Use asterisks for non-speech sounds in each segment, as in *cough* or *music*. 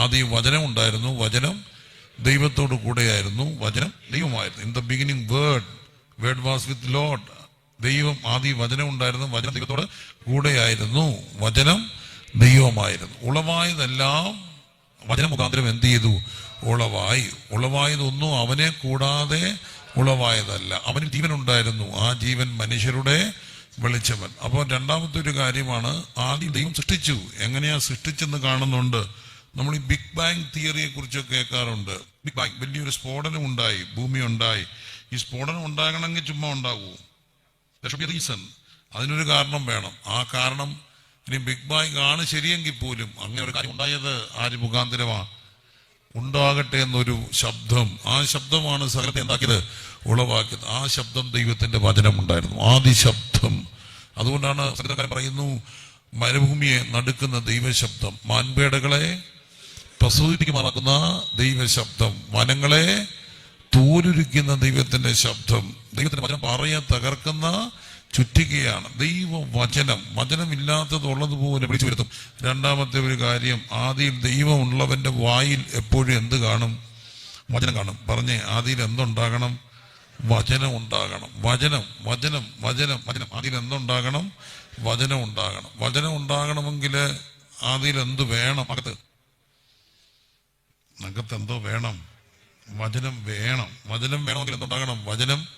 ആദ്യം വചനം ഉണ്ടായിരുന്നു. വചനം ദൈവത്തോടു കൂടെയായിരുന്നു. വചനം ദൈവമായിരുന്നു. In the beginning word word was with lord ദൈവം ആദ്യം വചനം ഉണ്ടായിരുന്നു. വചനം ദൈവത്തോട് കൂടെയായിരുന്നു. വചനം ദൈവമായിരുന്നു. ഉളവായതെല്ലാം വചന മുഖാന്തരം എന്ത് ചെയ്തു? ഉളവായി. ഉളവായതൊന്നും അവനെ കൂടാതെ ഉളവായതല്ല. അവന് ജീവൻ ഉണ്ടായിരുന്നു. ആ ജീവൻ മനുഷ്യരുടെ വെളിച്ചവൻ. അപ്പോൾ രണ്ടാമത്തെ ഒരു കാര്യമാണ് ആദ്യം ദൈവം സൃഷ്ടിച്ചു. എങ്ങനെയാ സൃഷ്ടിച്ചെന്ന് കാണുന്നുണ്ട്. നമ്മൾ ഈ ബിഗ് ബാങ് തിയറിയെ കുറിച്ചൊക്കെ കേൾക്കാറുണ്ട്. ബിഗ് ബാങ് വലിയൊരു സ്ഫോടനം ഉണ്ടായി ഭൂമി ഉണ്ടായി. ഈ സ്ഫോടനം ഉണ്ടാകണമെങ്കിൽ ചുമ്മാ ഉണ്ടാകൂ റീസൺ അതിനൊരു കാരണം വേണം. ആ കാരണം ഇനി ബിഗ് ബാങ് ആണ് ശരിയെങ്കിൽ പോലും അങ്ങനെ ഒരു കാര്യം ഉണ്ടായത് ആര് മുഖാന്തരമാ? ഉണ്ടാകട്ടെ എന്നൊരു ശബ്ദം. ആ ശബ്ദമാണ് സകലത്തെ എന്താക്കിയത്? ഉളവാക്കിയത്. ആ ശബ്ദം ദൈവത്തിന്റെ വചനം ഉണ്ടായിരുന്നു. ആദി ശബ്ദം. അതുകൊണ്ടാണ് പറയുന്നു മരുഭൂമിയെ നടുക്കുന്ന ദൈവശബ്ദം. മാൻപേടകളെ പ്രസവിപ്പിക്കുമാറാക്കുന്ന ദൈവശബ്ദം. വനങ്ങളെ തോലുരുക്കുന്ന ദൈവത്തിന്റെ ശബ്ദം. ദൈവത്തിന്റെ വചനം പറയാൻ തകർക്കുന്ന ചുറ്റികയാണ്. ദൈവ വചനം വചനമില്ലാത്തത് ഉള്ളതുപോലെ വിളിച്ചു വരുത്തും. രണ്ടാമത്തെ ഒരു കാര്യം ആദ്യം ദൈവമുള്ളവന്റെ വായിൽ എപ്പോഴും എന്ത് കാണും? വചനം കാണും. പറഞ്ഞേ ആദ്യയിൽ എന്തുണ്ടാകണം? വചനം ഉണ്ടാകണം. വചനം വചനം വചനം വചനം. ആദ്യം എന്തുണ്ടാകണം? വചനം ഉണ്ടാകണം. വചനം ഉണ്ടാകണമെങ്കിൽ ആദ്യം എന്ത് വേണം? അകത്ത് അകത്ത് എന്തോ വേണം. വചനം വേണം. വചനം വേണമെങ്കിൽ എന്തുണ്ടാകണം വചനം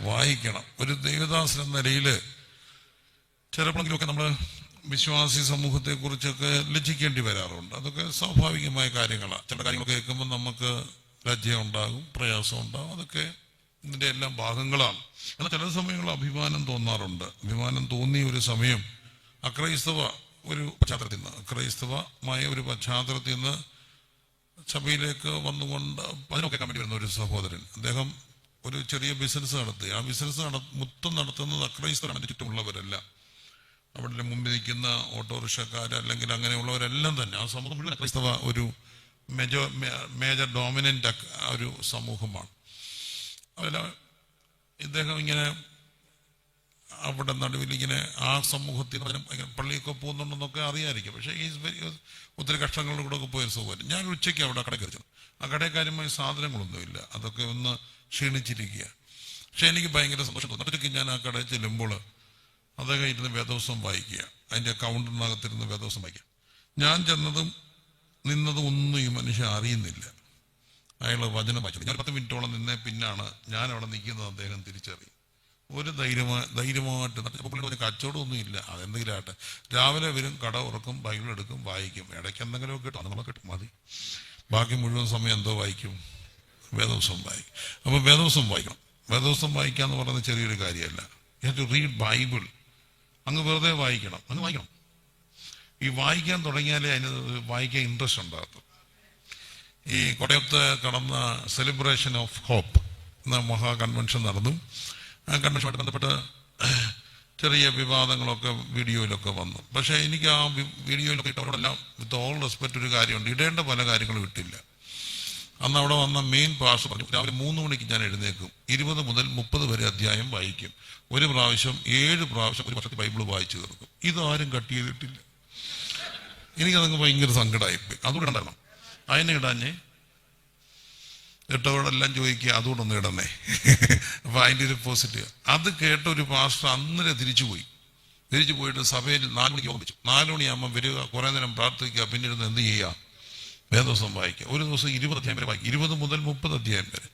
വായിക്കണം. ഒരു ദൈവദാസൻ എന്ന നിലയിൽ ചിലപ്പോഴെങ്കിലുമൊക്കെ നമ്മൾ വിശ്വാസി സമൂഹത്തെക്കുറിച്ചൊക്കെ ലജ്ജിക്കേണ്ടി വരാറുണ്ട്. അതൊക്കെ സ്വാഭാവികമായ കാര്യങ്ങളാണ് ചില കാര്യങ്ങൾ കേൾക്കുമ്പോൾ നമുക്ക് ലജ്ജ ഉണ്ടാകും പ്രയാസം ഉണ്ടാകും. അതൊക്കെ ഇതിന്റെ എല്ലാം ഭാഗങ്ങളാണ്. എന്നാൽ ചില സമയങ്ങളിൽ അഭിമാനം തോന്നാറുണ്ട്. അഭിമാനം തോന്നിയ ഒരു സമയം അക്രൈസ്തവ ഒരു പശ്ചാത്തലത്തിൽ നിന്ന് അക്രൈസ്തവമായ ഒരു പശ്ചാത്തലത്തിൽ നിന്ന് സഭയിലേക്ക് വന്നുകൊണ്ട് അതിനൊക്കെ കമ്മിറ്റി വരുന്ന ഒരു സഹോദരൻ. അദ്ദേഹം ഒരു ചെറിയ ബിസിനസ് നടത്തി. ആ ബിസിനസ് നട മൊത്തം നടത്തുന്നത് അക്രൈസ്തരാണ് ചുറ്റുമുള്ളവരല്ല. അവിടെ മുമ്പിൽ നിൽക്കുന്ന ഓട്ടോറിക്ഷക്കാർ അല്ലെങ്കിൽ അങ്ങനെയുള്ളവരെല്ലാം തന്നെ. ആ സമൂഹം മുഴുവൻ ക്രൈസ്തവ ഒരു മേജർ മേജർ ഡോമിനന്റ് ഒരു സമൂഹമാണ്. അതിൽ ഇദ്ദേഹം ഇങ്ങനെ അവിടെ നടുവിൽ ഇങ്ങനെ ആ സമൂഹത്തിൽ പള്ളിയൊക്കെ പോകുന്നുണ്ടെന്നൊക്കെ അറിയാമായിരിക്കും പക്ഷേ ഈ ഒത്തിരി കഷ്ടങ്ങളുടെ കൂടെ ഒക്കെ പോയൊരു സൗകര്യം ഞാൻ ഉച്ചയ്ക്ക് അവിടെ കടയിൽ കയറി ആ കടയിൽ സാധനങ്ങളൊന്നുമില്ല. അതൊക്കെ ഒന്ന് ക്ഷീണിച്ചിരിക്കുക. പക്ഷെ എനിക്ക് ഭയങ്കര സന്തോഷം തോന്നുന്നു ഞാൻ ആ കടയിൽ ചെല്ലുമ്പോൾ അദ്ദേഹം ഇരുന്ന് വേദോസം വായിക്കുക. അതിന്റെ കൗണ്ടറിനകത്തിരുന്ന് വേദോസം വായിക്കുക. ഞാൻ ചെന്നതും നിന്നതും ഒന്നും ഈ മനുഷ്യൻ അറിയുന്നില്ല. അയാൾ വചനം വായിച്ചു ഞാൻ പത്ത് മിനിറ്റോളം നിന്നേ പിന്നാണ് ഞാൻ അവിടെ നിൽക്കുന്നത് അദ്ദേഹം തിരിച്ചറിയും. ഒരു ധൈര്യമാ ധൈര്യമായിട്ട് നടത്തി- അപ്പോൾ പുള്ളിയുടെ ഒരു കച്ചവടമൊന്നും ഇല്ല. അതെന്തെങ്കിലും ആട്ടെ രാവിലെ വരും കട ഉറക്കും ബൈബിൾ എടുക്കും വായിക്കും. ഇടയ്ക്ക് എന്തെങ്കിലുമൊക്കെ കിട്ടും. അത് കിട്ടും. മതി. ബാക്കി മുഴുവൻ സമയം എന്തോ വായിക്കും. വേദോസം വായിക്കും. അപ്പോൾ വേദോസം വായിക്കണം. വേദോസം വായിക്കുക എന്ന് പറയുന്നത് ചെറിയൊരു കാര്യമല്ല. യു ടു റീഡ് ബൈബിൾ അങ്ങ് വെറുതെ വായിക്കണം. അങ്ങ് വായിക്കണം. ഈ വായിക്കാൻ തുടങ്ങിയാലേ അതിന് വായിക്കാൻ ഇൻട്രസ്റ്റ് ഉണ്ടാകത്തു ഈ കൊടയത്ത് കടന്ന സെലിബ്രേഷൻ ഓഫ് ഹോപ്പ് എന്ന മഹാ കൺവെൻഷൻ നടന്നു. കൺവെൻഷനുമായിട്ട് ബന്ധപ്പെട്ട് ചെറിയ വിവാദങ്ങളൊക്കെ വീഡിയോയിലൊക്കെ വന്നു. പക്ഷേ എനിക്ക് ആ വീഡിയോയിലൊക്കെ ഇട്ടവരോടെല്ലാം വിത്ത് ഓൾ റെസ്പെക്റ്റ് ഒരു കാര്യമുണ്ട്. ഇടേണ്ട പല കാര്യങ്ങളും ഇട്ടില്ല. അന്ന് അവിടെ വന്ന മെയിൻ പാസ് പറഞ്ഞു രാവിലെ മൂന്ന് മണിക്ക് ഞാൻ എഴുന്നേക്കും ഇരുപത് മുതൽ മുപ്പത് വരെ അധ്യായം വായിക്കും. ഒരു പ്രാവശ്യം ഏഴ് പ്രാവശ്യം ഒരു വർഷത്തിൽ ബൈബിൾ വായിച്ചു തീർക്കും. ഇതാരും കട്ട് ചെയ്തിട്ടില്ല. എനിക്കതങ്ങ് ഭയങ്കര സങ്കടമായിപ്പോയി അതുകൊണ്ട് ഉണ്ടാകണം അതിനെ ഇടാഞ്ഞേ ഇട്ടവരോടെല്ലാം ചോദിക്കുക അതുകൊണ്ട് ഒന്ന് ഇടണേ. അപ്പൊ അതിന്റെ ഒരു പോസിറ്റീവ് അത് കേട്ട ഒരു പാസ്റ്റർ അന്നേരം തിരിച്ചു പോയി. തിരിച്ചു പോയിട്ട് സഭയിൽ നാല് മണിക്ക് ഓപ്പിച്ചു നാലു മണിയാകുമ്പോൾ വരിക കുറേ നേരം പ്രാർത്ഥിക്കുക പിന്നീട് എന്ത് ചെയ്യുക? വേദോസം വായിക്കുക. ഒരു ദിവസം ഇരുപത് അധ്യായം വരെ വായിക്കും ഇരുപത് മുതൽ മുപ്പത് അധ്യായം വരെ.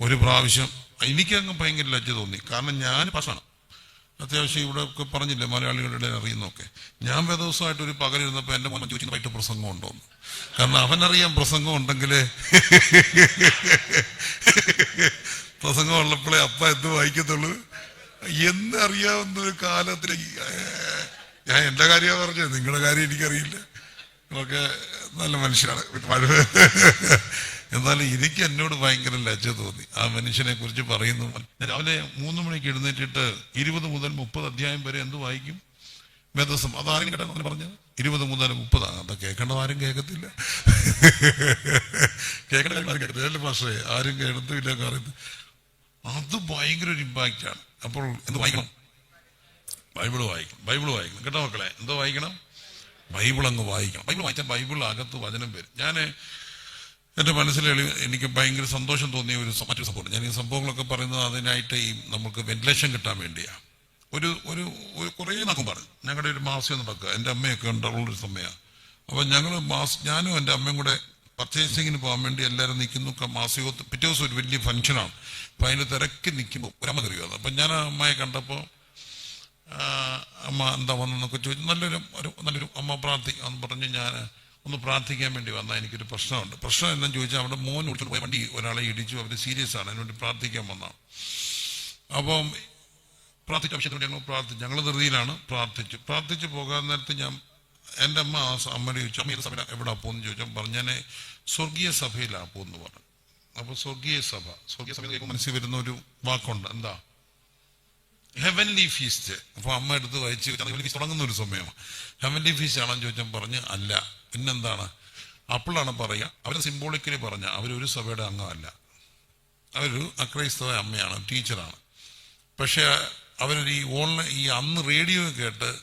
ഒരു പ്രാവശ്യം എനിക്കങ്ങ് ഭയങ്കര ലജ്ജ തോന്നി. കാരണം ഞാൻ പാസ്സാണ് അത്യാവശ്യം ഇവിടെ ഒക്കെ പറഞ്ഞില്ലേ മലയാളികളുടെ അറിയുന്നൊക്കെ ഞാൻ ദിവസമായിട്ട് ഒരു പകലിരുന്നപ്പോൾ എന്റെ മോൻ വൈകിട്ട് പ്രസംഗം ഉണ്ടോന്ന് കാരണം അവനറിയാം പ്രസംഗം ഉണ്ടെങ്കിൽ പ്രസംഗം ഉള്ളപ്പോഴേ അപ്പ എന്ത് വായിക്കത്തുള്ളൂ? എന്നറിയാവുന്ന ഒരു കാലത്തിലേക്ക് ഞാൻ എന്റെ കാര്യമാണ് പറഞ്ഞത് നിങ്ങളുടെ കാര്യം എനിക്കറിയില്ല. നിങ്ങളൊക്കെ നല്ല മനുഷ്യരാണ്. എന്നാലും എനിക്ക് എന്നോട് ഭയങ്കര ലജ്ജ തോന്നി. ആ മനുഷ്യനെ കുറിച്ച് പറയുന്നു. രാവിലെ മൂന്ന് മണിക്ക് എഴുന്നേറ്റിട്ട് ഇരുപത് മുതൽ മുപ്പത് അധ്യായം വരെ എന്ത് വായിക്കും? വേദസം അതാരും കേട്ടെന്ന് പറഞ്ഞത്? ഇരുപത് മുതൽ മുപ്പതാണ് അത് കേൾക്കേണ്ടത് ആരും കേൾക്കത്തില്ല. കേൾക്കേണ്ട ആരും പക്ഷേ ആരും കേൾക്കത്തില്ല കാരണം അത് ഭയങ്കര ഒരു ഇമ്പാക്റ്റ് ആണ്. അപ്പോൾ എന്ത് വായിക്കണം? ബൈബിൾ വായിക്കും ബൈബിൾ വായിക്കണം. കേട്ടോ മക്കളെ എന്തോ വായിക്കണം? ബൈബിൾ അങ്ങ് വായിക്കണം. ബൈബിൾ വായിച്ചാൽ ബൈബിൾ അകത്ത് വചനം വരും. ഞാൻ എന്റെ മനസ്സിൽ എനിക്ക് ഭയങ്കര സന്തോഷം തോന്നിയ ഒരു മറ്റൊരു സംഭവം ഞാൻ ഈ സംഭവങ്ങളൊക്കെ പറയുന്നത് അതിനായിട്ട് ഈ നമുക്ക് വെന്റിലേഷൻ കിട്ടാൻ വേണ്ടിയാ. ഒരു ഒരു ഒരു കുറേ നാക്കും പറഞ്ഞു. ഞങ്ങളുടെ ഒരു മാസം നടക്കുക. എന്റെ അമ്മയൊക്കെ ഉണ്ടാവുള്ളൊരു സമയമാണ് അപ്പം ഞങ്ങൾ മാസ് ഞാനും എന്റെ അമ്മയും കൂടെ പർച്ചേസിങ്ങിന് പോകാൻ വേണ്ടി എല്ലാവരും നിൽക്കുന്നു. മാസികത്ത് പിറ്റേ ദിവസം ഒരു വലിയ ഫംഗ്ഷനാണ്. അപ്പം അതിന് തിരക്കി നിൽക്കുമ്പോൾ ഒരമ്മ കയറിയത് അപ്പം ഞാൻ അമ്മയെ കണ്ടപ്പോൾ അമ്മ എന്താ വന്നെന്നൊക്കെ ചോദിച്ചു. നല്ലൊരു ഒരു നല്ലൊരു അമ്മ പ്രാർത്ഥിക്കാന്ന് പറഞ്ഞ് ഞാൻ ഒന്ന് പ്രാർത്ഥിക്കാൻ വേണ്ടി വന്നാൽ എനിക്കൊരു പ്രശ്നമുണ്ട്. പ്രശ്നം എന്താണെന്ന് ചോദിച്ചാൽ അവിടെ മോൻ കൊടുത്തിട്ട് പോയി വണ്ടി ഒരാളെ ഇടിച്ചു അവർ സീരിയസ് ആണ്. അതിനുവേണ്ടി പ്രാർത്ഥിക്കാൻ വന്നതാണ് അപ്പം പ്രാർത്ഥിച്ച ആവശ്യത്തിന് ഞങ്ങൾ പ്രാർത്ഥിച്ചു. ഞങ്ങൾ ധൃതിയിലാണ് പ്രാർത്ഥിച്ചു. പ്രാർത്ഥിച്ചു പോകാൻ നേരത്ത് ഞാൻ എന്റെ അമ്മ ആ അമ്മയുടെ ചോദിച്ചു അമ്മ ഏത് സഭ എവിടെ പോകുന്നു ചോദിച്ചാൽ പറഞ്ഞു ഞാൻ സ്വർഗീയ പോകുന്നു പറഞ്ഞു. അപ്പോൾ സ്വർഗീയ സഭ സ്വർഗീയ സഭ മനസ്സിൽ വരുന്ന ഒരു വാക്കുണ്ട്. എന്താ? ഹെവൻലി ഫീസ്റ്റ് അപ്പൊ അമ്മ എടുത്ത് വായിച്ച് തുടങ്ങുന്ന ഒരു സമയമാണ്. ഹെവൻലി ഫീസ്റ്റ് ആണെന്ന് ചോദിച്ചാൽ പറഞ്ഞ് അല്ല. പിന്നെന്താണ്? അപ്പോഴാണ് പറയുക. അവർ സിംബോളിക്കലി പറഞ്ഞ അവരൊരു സഭയുടെ അംഗമല്ല. അവരൊരു അക്രൈസ്തവ അമ്മയാണ് ടീച്ചറാണ്. പക്ഷേ അവരൊരു ഈ ഓൺലൈൻ ഈ അന്ന് റേഡിയോ കേട്ട്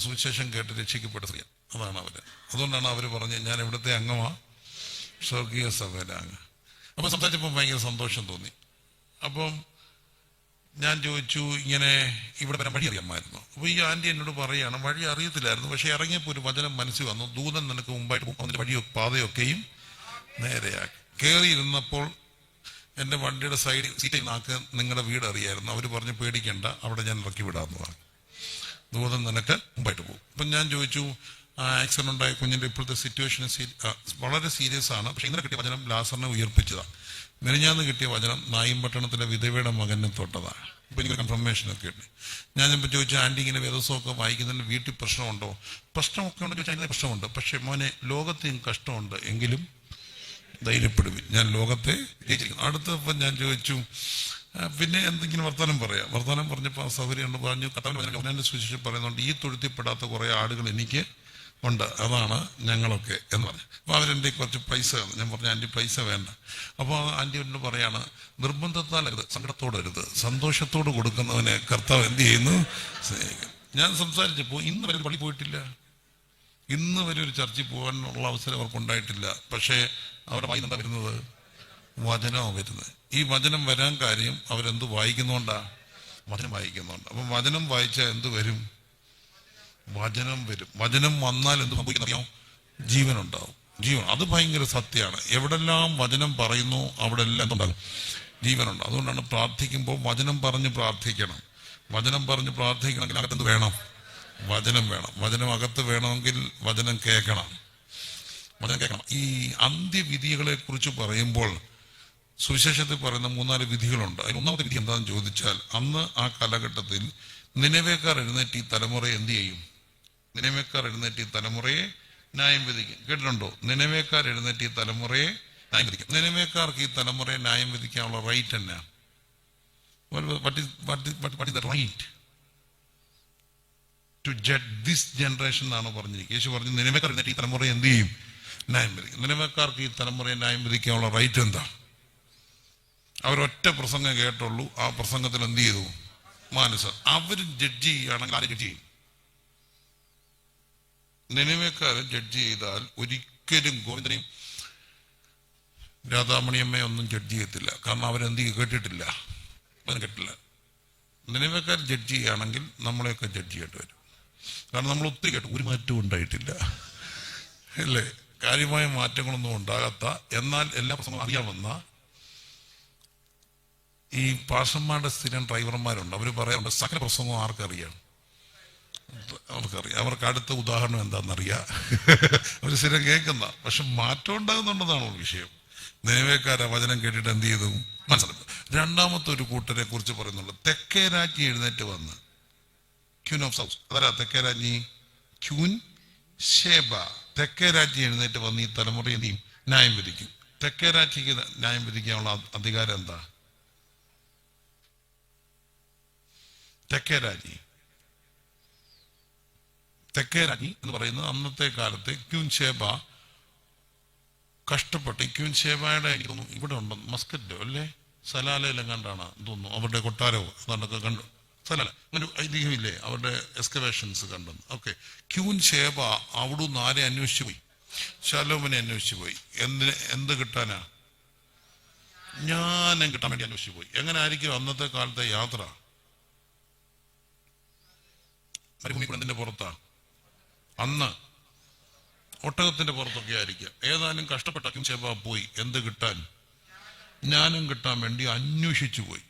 സുവിശേഷം കേട്ട് രക്ഷിക്കപ്പെട്ട സ്ത്രീ. അതാണ് അവർ. അതുകൊണ്ടാണ് അവർ പറഞ്ഞത് ഞാൻ ഇവിടുത്തെ അംഗമാ. സ്വർഗീയ സഭയുടെ അംഗം. അപ്പൊ സംസാരിച്ചപ്പോൾ ഭയങ്കര സന്തോഷം തോന്നി. അപ്പം ഞാൻ ചോദിച്ചു ഇങ്ങനെ ഇവിടെ വരാൻ വഴി അറിയാമായിരുന്നു. അപ്പോൾ ഈ ആന്റി എന്നോട് പറയുകയാണ് വഴി അറിയത്തില്ലായിരുന്നു. പക്ഷേ ഇറങ്ങിയപ്പോൾ ഒരു വചനം മനസ്സിൽ വന്നു. ദൂതൻ നിനക്ക് മുമ്പായിട്ട് പോകും അതിന്റെ വഴിയോ പാതയൊക്കെയും നേരെയാക്കി. കയറിയിരുന്നപ്പോൾ എന്റെ വണ്ടിയുടെ സൈഡിൽ സീറ്റിൽ നാക്ക് നിങ്ങളുടെ വീട് അറിയായിരുന്നു. അവർ പറഞ്ഞ് പേടിക്കണ്ട അവിടെ ഞാൻ ഇറക്കി വിടാമെന്ന് പറഞ്ഞു. ദൂതൻ നിനക്ക് മുമ്പായിട്ട് പോകും. അപ്പം ഞാൻ ചോദിച്ചു ആക്സിഡന്റ് ഉണ്ടായ കുഞ്ഞിന്റെ ഇപ്പോഴത്തെ സിറ്റുവേഷൻ വളരെ സീരിയസ് ആണ്. പക്ഷേ ഇന്നലെ കിട്ടിയ വചനം ലാസറിനെ ഉയർപ്പിച്ചതാണ്. മെനിഞ്ഞാന്ന് കിട്ടിയ വചനം നായും പട്ടണത്തിലെ വിധവയുടെ മകനെ തൊട്ടതാണ്. ഇപ്പൊ എനിക്ക് കൺഫർമേഷൻ ഒക്കെ ഉണ്ട്. ഞാൻ ഇപ്പൊ ചോദിച്ചു ആന്റി ഇങ്ങനെ വേദസ്വമൊക്കെ വായിക്കുന്നതിന് വീട്ടിൽ പ്രശ്നമുണ്ടോ? പ്രശ്നമൊക്കെ ഉണ്ടോ ചോദിച്ചാൽ അതിന് പ്രശ്നമുണ്ട്. പക്ഷേ മോനെ ലോകത്തെയും കഷ്ടമുണ്ട് എങ്കിലും ധൈര്യപ്പെടുവി ഞാൻ ലോകത്തെ ജയിച്ചിരിക്കുന്നു. അടുത്തപ്പം ഞാൻ ചോദിച്ചു പിന്നെ എന്തെങ്കിലും വർത്തമാനം പറയാം? വർത്തമാനം പറഞ്ഞപ്പോൾ ആ സൗകര്യം പറഞ്ഞു കത്താൻ സുശേഷം പറയുന്നുണ്ട്. ഈ തൊഴുത്തിൽപ്പെടാത്ത കുറേ ആളുകൾ എനിക്ക് ഉണ്ട്. അതാണ് ഞങ്ങളൊക്കെ എന്ന് പറഞ്ഞു. അപ്പോൾ അവരെന്റെ കുറച്ച് പൈസ. ഞാൻ പറഞ്ഞു ആന്റി പൈസ വേണ്ട. അപ്പോൾ ആന്റി എന്നോട് പറയാണ് നിർബന്ധത്താൽ അരുത് സങ്കടത്തോടെ അരുത് സന്തോഷത്തോട് കൊടുക്കുന്നവനെ കർത്താവ് എന്ത് ചെയ്യുന്നു? സ്നേഹിക്കും. ഞാൻ സംസാരിച്ചപ്പോൾ ഇന്ന് വരെ പള്ളി പോയിട്ടില്ല. ഇന്ന് വരെ ഒരു ചർച്ചിൽ പോകാനുള്ള അവസരം അവർക്കുണ്ടായിട്ടില്ല. പക്ഷേ അവരുടെ വായി എന്താ വരുന്നത്? വചനമാണ് വരുന്നത്. ഈ വചനം വരാൻ കാര്യം അവരെന്ത് വായിക്കുന്നോണ്ടാ? വചനം വായിക്കുന്നുണ്ട്. അപ്പം വചനം വായിച്ചാൽ എന്ത് വരും? വചനം വരും. വചനം വന്നാൽ എന്ത് സംഭവിക്കുന്നറിയോ? ജീവൻ ഉണ്ടാവും ജീവൻ. അത് ഭയങ്കര സത്യമാണ്. എവിടെല്ലാം വചനം പറയുന്നു അവിടെ എല്ലാം എന്തുണ്ടാകും? ജീവനുണ്ട്. അതുകൊണ്ടാണ് പ്രാർത്ഥിക്കുമ്പോൾ വചനം പറഞ്ഞ് പ്രാർത്ഥിക്കണം. വചനം പറഞ്ഞ് പ്രാർത്ഥിക്കണമെങ്കിൽ അകത്ത് വേണം? വചനം വേണം. വചനം അകത്ത് വേണമെങ്കിൽ വചനം കേൾക്കണം. വചനം കേൾക്കണം. ഈ അന്ത്യവിധികളെ കുറിച്ച് പറയുമ്പോൾ സുവിശേഷത്തിൽ പറയുന്ന മൂന്നാൽ വിധികളുണ്ട്. അതിൽ ഒന്നാമത്തെ വിധി എന്താണെന്ന് ചോദിച്ചാൽ അന്ന് ആ കാലഘട്ടത്തിൽ നിലവേക്കാർ എഴുന്നേറ്റ് ഈ തലമുറ എന്ത് ചെയ്യും? നിലവേക്കാർ എഴുന്നേറ്റ് തലമുറയെ ന്യായം വിധിക്കും. കേട്ടിട്ടുണ്ടോ? നിലമേക്കാർ എഴുന്നേറ്റ് തലമുറയെ ന്യായം വിധിക്കും. നിലമേക്കാർക്ക് ഈ തലമുറയെ ന്യായം വിധിക്കാനുള്ള റൈറ്റ് തന്നെ is ടു ജഡ് ജനറേഷൻ എന്നാണ് പറഞ്ഞിരിക്കുന്നത്. യേശു പറഞ്ഞു നിലമേക്കാർ എഴുന്നേറ്റ് ഈ തലമുറയെ എന്ത് ചെയ്യും? ന്യായം വിധിക്കും. നിലമേക്കാർക്ക് ഈ തലമുറയെ ന്യായം വിധിക്കാനുള്ള റൈറ്റ് എന്താ? അവരൊറ്റ പ്രസംഗം കേട്ടുള്ളൂ. ആ പ്രസംഗത്തിൽ എന്ത് ചെയ്തു? മാനസ. അവർ ജഡ്ജ് ചെയ്യുകയാണെങ്കിൽ ആര് ജഡ്ജ് ചെയ്യും? നിലവേക്കാരൻ ജഡ്ജ് ചെയ്താൽ ഒരിക്കലും ഗോവിന്ദനെയും രാധാമണിയമ്മയെ ഒന്നും ജഡ്ജ് ചെയ്യത്തില്ല. കാരണം അവരെന്ത്? കേട്ടിട്ടില്ല. കേട്ടില്ല നിലവേക്കാർ ജഡ്ജ് ചെയ്യുകയാണെങ്കിൽ നമ്മളെയൊക്കെ ജഡ്ജ് ചെയ്യേണ്ടി വരും. കാരണം നമ്മൾ ഒത്തിരി കേട്ടു. ഒരു മാറ്റവും ഉണ്ടായിട്ടില്ല. അല്ലേ? കാര്യമായ മാറ്റങ്ങളൊന്നും ഉണ്ടാകാത്ത എന്നാൽ എല്ലാ പ്രശ്നങ്ങളും അറിയാമെന്ന ഈ പാഷന്മാരുടെ സ്ഥിരം ഡ്രൈവർമാരുണ്ട്. അവർ പറയാറുണ്ട് സകല പ്രസംഗവും ആർക്കറിയാം? അവർക്കറിയാം അവർക്ക് അടുത്ത ഉദാഹരണം എന്താണെന്നറിയാം. അവർ സ്ഥിരം കേൾക്കുന്ന പക്ഷെ മാറ്റം ഉണ്ടാകുന്നുണ്ടെന്നാണോ വിഷയം? നിലവേക്കാര വചനം കേട്ടിട്ട് എന്ത് ചെയ്തു? മനസ്സിലാക്കും രണ്ടാമത്തെ ഒരു കൂട്ടരെ കുറിച്ച് പറയുന്നുള്ളൂ. തെക്കേ രാജ്ഞി എഴുന്നേറ്റ് വന്ന്. Queen of south. അതല്ല തെക്കേ രാജ്ഞി. ക്യൂൻ ഷേബ തെക്കേ രാജ്ഞി എഴുന്നേറ്റ് വന്ന് ഈ തലമുറയെ നീ ന്യായം വിധിക്കും. തെക്കേ രാജ്ഞിക്ക് ന്യായം വിധിക്കാനുള്ള അധികാരം എന്താ? തെക്കേ രാജ്ഞി. തെക്കേ രാജ്ഞി എന്ന് പറയുന്നത് അന്നത്തെ കാലത്ത് ക്യൂൻ ഷേബ കഷ്ടപ്പെട്ട് ക്യൂൻഷേബയുടെ ക്യൂൻ ഷേബയുടെ എനിക്ക് തോന്നുന്നു ഇവിടെ ഉണ്ടോ മസ്കറ്റോ അല്ലേ? സലാലയിലെങ്ങാണ്ടാണ് തോന്നുന്നു. അവരുടെ കൊട്ടാരവും അതാണ്ടൊക്കെ കണ്ടു സലാല അങ്ങനെ ഐതിഹ്യമില്ലേ? അവരുടെ എക്സ്കവേഷൻസ് കണ്ടെന്ന്. ഓക്കെ ക്യൂൻ ഷേബ അവിടുന്ന് ആരെ അന്വേഷിച്ചു പോയി? ശലോമനെ അന്വേഷിച്ചു പോയി. എന്തിന് എന്ത് കിട്ടാനാ? ജ്ഞാനം കിട്ടാൻ വേണ്ടി അന്വേഷിച്ചു പോയി. എങ്ങനെ ആയിരിക്കും അന്നത്തെ കാലത്തെ യാത്ര? മരുഭൂമി പുറത്താ? അന്ന് ഒട്ടകത്തിന്റെ പുറത്തൊക്കെ ആയിരിക്കുക ഏതായാലും കഷ്ടപ്പെട്ട ചെവ പോയി. എന്ത് കിട്ടാൻ? ജ്ഞാനം കിട്ടാൻ വേണ്ടി അന്വേഷിച്ചു പോയി.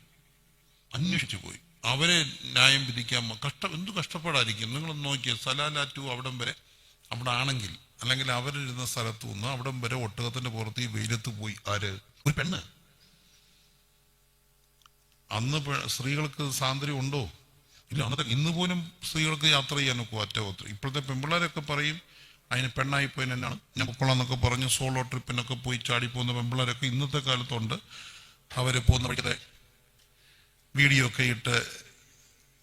അന്വേഷിച്ചു പോയി. അവരെ ന്യായം വിധിക്കാൻ കഷ്ടം എന്ത് കഷ്ടപ്പാടായിരിക്കും? നിങ്ങൾ നോക്കിയ. സലാലാറ്റു അവിടം വരെ അവിടെ ആണെങ്കിൽ അല്ലെങ്കിൽ അവരിരുന്ന സ്ഥലത്തു നിന്ന് അവിടം വരെ ഒട്ടകത്തിന്റെ പുറത്ത് ഈ വെയിലത്ത് പോയി. ആര്? ഒരു പെണ്ണ്. അന്ന് സ്ത്രീകൾക്ക് സ്വാതന്ത്ര്യം ഉണ്ടോ? ഇല്ല അന്നത്തെ ഇന്ന് പോലും സ്ത്രീകൾക്ക് യാത്ര ചെയ്യാൻ ഒക്കും ഒറ്റ ഒത്തിരി ഇപ്പോഴത്തെ പെമ്പിള്ളേരൊക്കെ പറയും അതിന് പെണ്ണായി പോയി തന്നെയാണ്. ഞാൻ പൊക്കോളാന്നൊക്കെ പറഞ്ഞ് സോളോ ട്രിപ്പിനൊക്കെ പോയി ചാടി പോകുന്ന പെമ്പിള്ളേരൊക്കെ ഇന്നത്തെ കാലത്തുണ്ട്. അവർ പോകുന്ന വഴിക്കത്തെ വീഡിയോ ഒക്കെ ഇട്ട്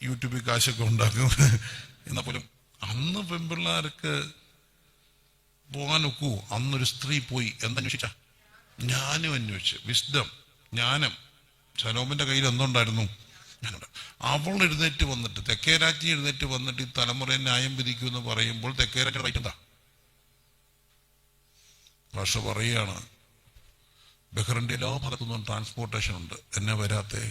യൂട്യൂബിൽ കാശൊക്കെ ഉണ്ടാക്കും *laughs* എന്നാൽ പോലും. അന്ന് പെൺപിള്ളേർക്ക് പോകാൻ ഒക്കൂ അന്നൊരു സ്ത്രീ പോയി. എന്തന്വേഷിച്ച ജ്ഞാനം അന്വേഷിച്ച്. വിസ്ഡം ജ്ഞാനം. ശലോമിന്റെ കയ്യിൽ എന്തുണ്ടായിരുന്നു? ഞാനുണ്ട് അവൾ എഴുന്നേറ്റ് വന്നിട്ട് തെക്കേ രാജ്ഞി എഴുന്നേറ്റ് വന്നിട്ട് ഈ തലമുറയെ ന്യായം വിധിക്കൂ എന്ന് പറയുമ്പോൾ തെക്കേ രാജ്യ റൈറ്റ് എന്താ ഭാഷ പറയുകയാണ് ബഹ്റിന്റെ എല്ലാ ഭാഗത്തു നിന്നും ട്രാൻസ്പോർട്ടേഷൻ ഉണ്ട്. എന്നെ വരാത്തേ.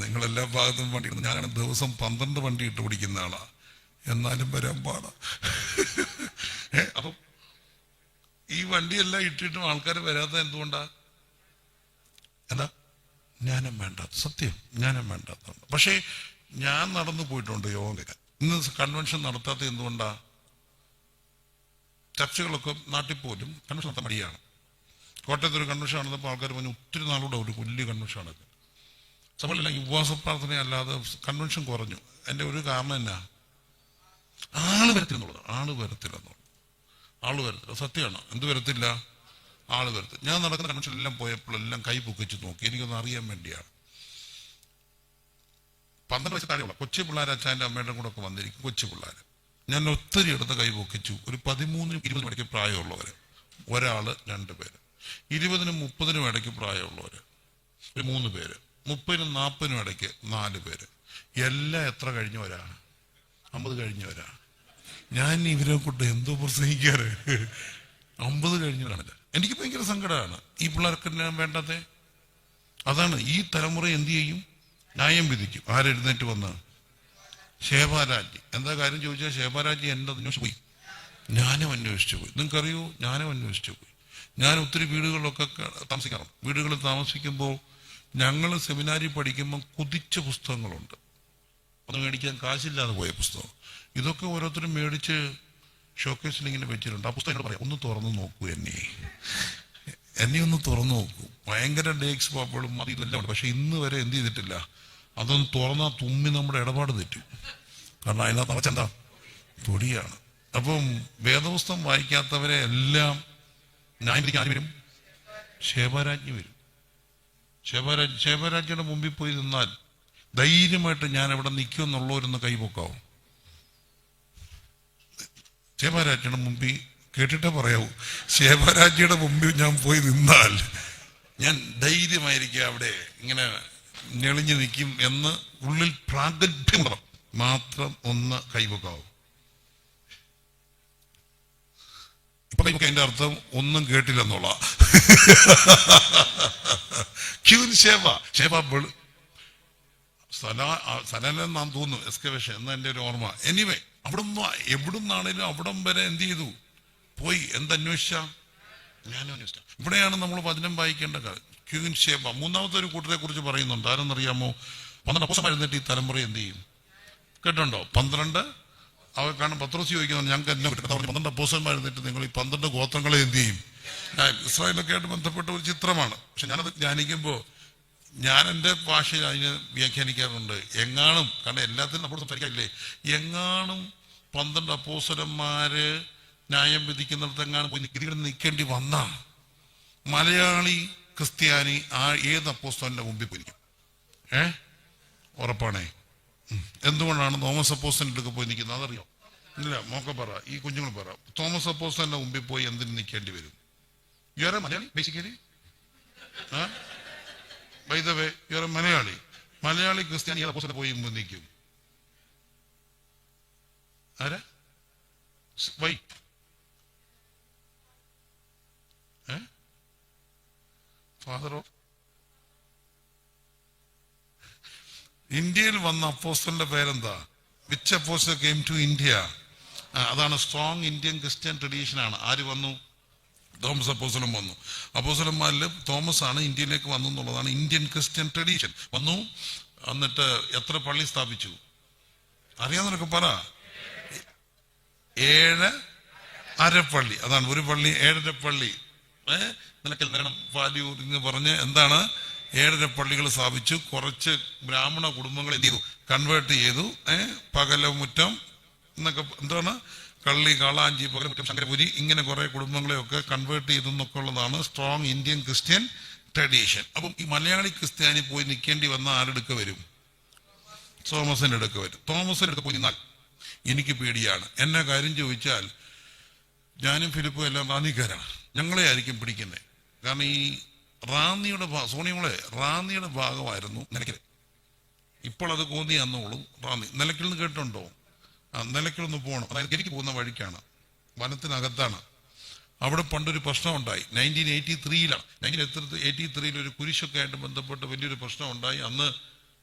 നിങ്ങളെല്ലാ ഭാഗത്തും വണ്ടി ഞാനാണ് ദിവസം പന്ത്രണ്ട് വണ്ടി ഇട്ട് പിടിക്കുന്ന ആളാണ് എന്നാലും വരാൻ പാടാ. വണ്ടിയെല്ലാം ഇട്ടിട്ടും ആൾക്കാർ വരാത്ത എന്തുകൊണ്ടാ? എന്താ? ജ്ഞാനം വേണ്ട സത്യം ജ്ഞാനം വേണ്ട പക്ഷേ ഞാൻ നടന്നു പോയിട്ടുണ്ട് യോഗ ഇന്ന് കൺവെൻഷൻ നടത്താത്ത എന്തുകൊണ്ടാ? ചർച്ചകളൊക്കെ നാട്ടിൽ പോലും കൺവെൻഷൻ നടത്താൻ മടിയാണ്. കോട്ടയത്ത് ഒരു കൺവെൻഷൻ നടന്നപ്പോൾ ആൾക്കാർ പറഞ്ഞു ഒത്തിരി നാളുകൂടെ ഒരു വലിയ കൺവെൻഷൻ സഭയിലെല്ലാം ഉപവാസ പ്രാർത്ഥന അല്ലാതെ കൺവെൻഷൻ കുറഞ്ഞു. എന്റെ ഒരു കാരണം എന്നാ? ആൾ വരത്തില്ലെന്നുള്ളത് ആൾ വരത്തില്ലെന്നുള്ളത്. ആൾ വരത്തില്ല. സത്യമാണ്. എന്ത് വരത്തില്ല? ആൾ വരത്തില്ല. ഞാൻ നടക്കുന്ന കൺവെൻഷനിലെല്ലാം പോയപ്പോഴെല്ലാം കൈ പൊക്കിച്ച് നോക്കി. എനിക്കൊന്ന് അറിയാൻ വേണ്ടിയാണ്. പന്ത്രണ്ട് വയസ്സ് താഴെയുള്ള കൊച്ചു പിള്ളേർ അച്ഛന്റെ അമ്മയുടെ കൂടെ ഒക്കെ വന്നിരിക്കും കൊച്ചു പിള്ളേർ ഞാൻ ഒത്തിരി എടുത്ത് കൈ പൊക്കിച്ചു. ഒരു പതിമൂന്നിനും ഇരുപതിനും ഇടയ്ക്ക് പ്രായമുള്ളവർ ഒരാൾ രണ്ട് പേര്. ഇരുപതിനും മുപ്പതിനും ഇടയ്ക്ക് പ്രായമുള്ളവര്. ഒരു മൂന്ന് പേര്. മുപ്പതിനും നാൽപ്പതിനും ഇടയ്ക്ക് നാല് പേര്. എല്ലാം എത്ര കഴിഞ്ഞവരാ? അമ്പത് കഴിഞ്ഞവരാ? ഞാൻ ഇവരെ കൊണ്ട് എന്തോ പ്രസംഗിക്കാറ്? അമ്പത് കഴിഞ്ഞവരാണല്ല എനിക്ക് ഭയങ്കര സങ്കടമാണ്. ഈ പിള്ളേർക്ക് ഞാൻ വേണ്ടത്? അതാണ് ഈ തലമുറ എന്ത് ചെയ്യും? ന്യായം വിധിക്കും. ആരെഴുന്നേറ്റ് വന്ന്? ശേഭാരാജി എന്താ കാര്യം ചോദിച്ചാൽ ശേഭാരാജി എന്നെ അന്വേഷിച്ചു പോയി. ഞാനും അന്വേഷിച്ചു പോയി. നിങ്ങൾക്കറിയോ? ഞാനും അന്വേഷിച്ചു പോയി. ഞാൻ ഒത്തിരി വീടുകളിലൊക്കെ താമസിക്കാറുണ്ട്. വീടുകളിൽ താമസിക്കുമ്പോൾ ഞങ്ങൾ സെമിനാരി പഠിക്കുമ്പോൾ കുതിച്ച പുസ്തകങ്ങളുണ്ട്. അത് മേടിക്കാൻ കാശില്ലാതെ പോയ പുസ്തകം. ഇതൊക്കെ ഓരോരുത്തരും മേടിച്ച് ഷോക്കേസിൽ ഇങ്ങനെ വെച്ചിട്ടുണ്ട്. ആ പുസ്തകം പറയാം ഒന്ന് തുറന്നു നോക്കൂ എന്നെ. എന്നെ ഒന്ന് തുറന്നു നോക്കൂ. ഭയങ്കര ഡേക്സ് പാപ്പുകളും അത് ഇതെല്ലാം പക്ഷെ ഇന്ന് വരെ എന്ത് ചെയ്തിട്ടില്ല. അതൊന്ന് തുറന്നാ തുമ്മി നമ്മുടെ ഇടപാട് തെറ്റും. കാരണം അതിനകത്ത് അവച്ചെന്താ? പൊടിയാണ്. അപ്പം വേദപുസ്തം വായിക്കാത്തവരെ എല്ലാം ന്യായം പിടിക്കാൻ ആര് വരും. ശേവരാജ്ഞി വരും. ശേവരാജ് ശേവരാജ്ഞിയുടെ മുമ്പിൽ പോയി നിന്നാൽ ധൈര്യമായിട്ട് ഞാൻ എവിടെ നിൽക്കുമെന്നുള്ളവരൊന്ന് കൈപൊക്കാവും ശേവരാജ്ഞിയുടെ മുമ്പിൽ കേട്ടിട്ടേ പറയാവൂ. ശേവരാജ്ഞിയുടെ മുമ്പിൽ ഞാൻ പോയി നിന്നാൽ ഞാൻ ധൈര്യമായിരിക്കും അവിടെ ഇങ്ങനെ ഞെളിഞ്ഞു നിൽക്കും എന്ന് ഉള്ളിൽ പ്രാഗൽഭ്യമുള്ളവർ മാത്രം ഒന്ന് കൈവക്കാവും. ഇപ്പൊ നമുക്ക് എന്റെ അർത്ഥം ഒന്നും കേട്ടില്ലെന്നുള്ള ക്യൂൻ ശേവ വെളു. സ്ഥല സ്ഥലമെന്നാന്ന് തോന്നുന്നു. എക്സ്കവേഷൻ എന്ന എന്റെ ഒരു ഓർമ്മ. എനിവേ അവിടുന്ന് എവിടുന്നാണേലും അവിടം വരെ എന്ത് ചെയ്തു? പോയി. എന്തന്വേഷിച്ച ഞാനും അന്വേഷിച്ച. ഇവിടെയാണ് നമ്മൾ വചനം വായിക്കേണ്ട ക്യൂൻ ഷേബ. മൂന്നാമത്തെ ഒരു കൂട്ടരെ കുറിച്ച് പറയുന്നുണ്ട്. ആരെന്നറിയാമോ? പന്ത്രണ്ട് അപ്പോസം എഴുന്നേറ്റ് ഈ തലമുറ എന്ത് ചെയ്യും? കേട്ടുണ്ടോ പന്ത്രണ്ട്? അവർ കാണും പത്രോസ് ചോദിക്കുന്നുണ്ട്. ഞങ്ങൾക്ക് എന്നെ കിട്ടും. പന്ത്രണ്ട് അപ്പോസന്മാർ എഴുന്നേറ്റ് നിങ്ങൾ ഈ പന്ത്രണ്ട് ഗോത്രങ്ങളെ എന്ത് ചെയ്യും? ഇസ്രായേലൊക്കെ ആയിട്ട് ബന്ധപ്പെട്ട ഒരു ചിത്രമാണ്. പക്ഷെ ഞാനത് ധ്യാനിക്കുമ്പോൾ ഞാൻ എന്റെ ഭാഷയിൽ അതിന് വ്യാഖ്യാനിക്കാറുണ്ട്. എങ്ങാനും കാരണം എല്ലാത്തിനും നമ്മൾ സംസാരിക്കാറില്ലേ? എങ്ങാനും പന്ത്രണ്ട് അപ്പോസരന്മാര് ന്യായം വിധിക്കുന്നിടത്ത് എങ്ങാനും പോയി ഇതിൽ നിൽക്കേണ്ടി വന്ന മലയാളി ക്രിസ്ത്യാനി ആ ഏത് അപ്പോസ്തോന്റെ മുമ്പിൽ പോയിരിക്കും ഏ? ഉറപ്പാണേ. എന്തുകൊണ്ടാണ് തോമസ് അപ്പോസ്റ്റന്റെ അടുക്ക പോയി നിൽക്കുന്നത്? അതറിയോ? ഇല്ല മോക്ക പറ ഈ കുഞ്ഞുങ്ങൾ പറ. തോമസ് അപ്പോസ്റ്റന്റെ മുമ്പിൽ പോയി എന്തിന് നിൽക്കേണ്ടി വരും? You are Malayali basically? By the way you are a Malayali Malayali ക്രിസ്ത്യാനി ഏത് പോയി നിൽക്കും. ആരാ? വൈ ഫാദർ ഇന്ത്യയിൽ വന്ന അപ്പോസ്റ്റലിന്റെ പേരെന്താ? Which apostle came to India അതാണ് സ്ട്രോങ് ഇന്ത്യൻ ക്രിസ്ത്യൻ ട്രഡീഷൻ ആണ്. ആര് വന്നു? തോമസ് അപ്പോസ്തലൻ വന്നു. അപ്പോസലന്മാരിൽ തോമസ് ആണ് ഇന്ത്യയിലേക്ക് വന്നു എന്നുള്ളതാണ് ഇന്ത്യൻ ക്രിസ്ത്യൻ ട്രഡീഷൻ. വന്നു എന്നിട്ട് എത്ര പള്ളി സ്ഥാപിച്ചു? അറിയാവുന്നവരൊക്കെ പറ. ഏഴ് അരപ്പള്ളി. അതാണ് ഒരു പള്ളി ഏഴര പള്ളി. ഏഹ് നിലക്കൽ നരണം പാലിയൂർ എന്ന് പറഞ്ഞ് എന്താണ്? ഏഴര പള്ളികൾ സ്ഥാപിച്ചു. കുറച്ച് ബ്രാഹ്മണ കുടുംബങ്ങൾ എന്ത് ചെയ്തു? കൺവേർട്ട് ചെയ്തു. ഏഹ് പകലമുറ്റം എന്നൊക്കെ എന്താണ്? കള്ളി കാളാഞ്ചി പകരം ശങ്കരപുരി ഇങ്ങനെ കുറെ കുടുംബങ്ങളെയൊക്കെ കൺവേർട്ട് ചെയ്തു എന്നൊക്കെ ഉള്ളതാണ് സ്ട്രോങ് ഇന്ത്യൻ ക്രിസ്ത്യൻ ട്രഡീഷൻ അപ്പം ഈ മലയാളി ക്രിസ്ത്യാനി പോയി നിൽക്കേണ്ടി വന്ന ആരെടുക്ക വരും? തോമസിന്റെ അടുക്ക വരും. തോമസിന്റെ അടുക്ക പോയി നിന്നാൽ എനിക്ക് പേടിയാണ്. എന്നെ കാര്യം ചോദിച്ചാൽ ഞാനും ഫിലിപ്പും എല്ലാം റാന്നിക്കാരാണ്. ഞങ്ങളെ ആയിരിക്കും പിടിക്കുന്നത് കാരണം ഈ റാന്നിയുടെ സോണിയോളെ റാന്നിയുടെ ഭാഗമായിരുന്നു നിലയ്ക്കൽ ഇപ്പോൾ അത് കോന്നി അന്നോളും റാന്നി. നിലയ്ക്കൽ നിന്ന് കേട്ടിട്ടുണ്ടോ? ഒന്ന് പോകണം അതായത് എനിക്ക് പോകുന്ന വഴിക്കാണ്. വനത്തിനകത്താണ്. അവിടെ പണ്ടൊരു പ്രശ്നം ഉണ്ടായി നയന്റീൻ എയ്റ്റി ത്രീയിലാണ് നയന്റീൻ എയ്റ്റി ത്രീയിൽ ഒരു കുരിശൊക്കെ ആയിട്ട് ബന്ധപ്പെട്ട് വലിയൊരു പ്രശ്നം ഉണ്ടായി അന്ന്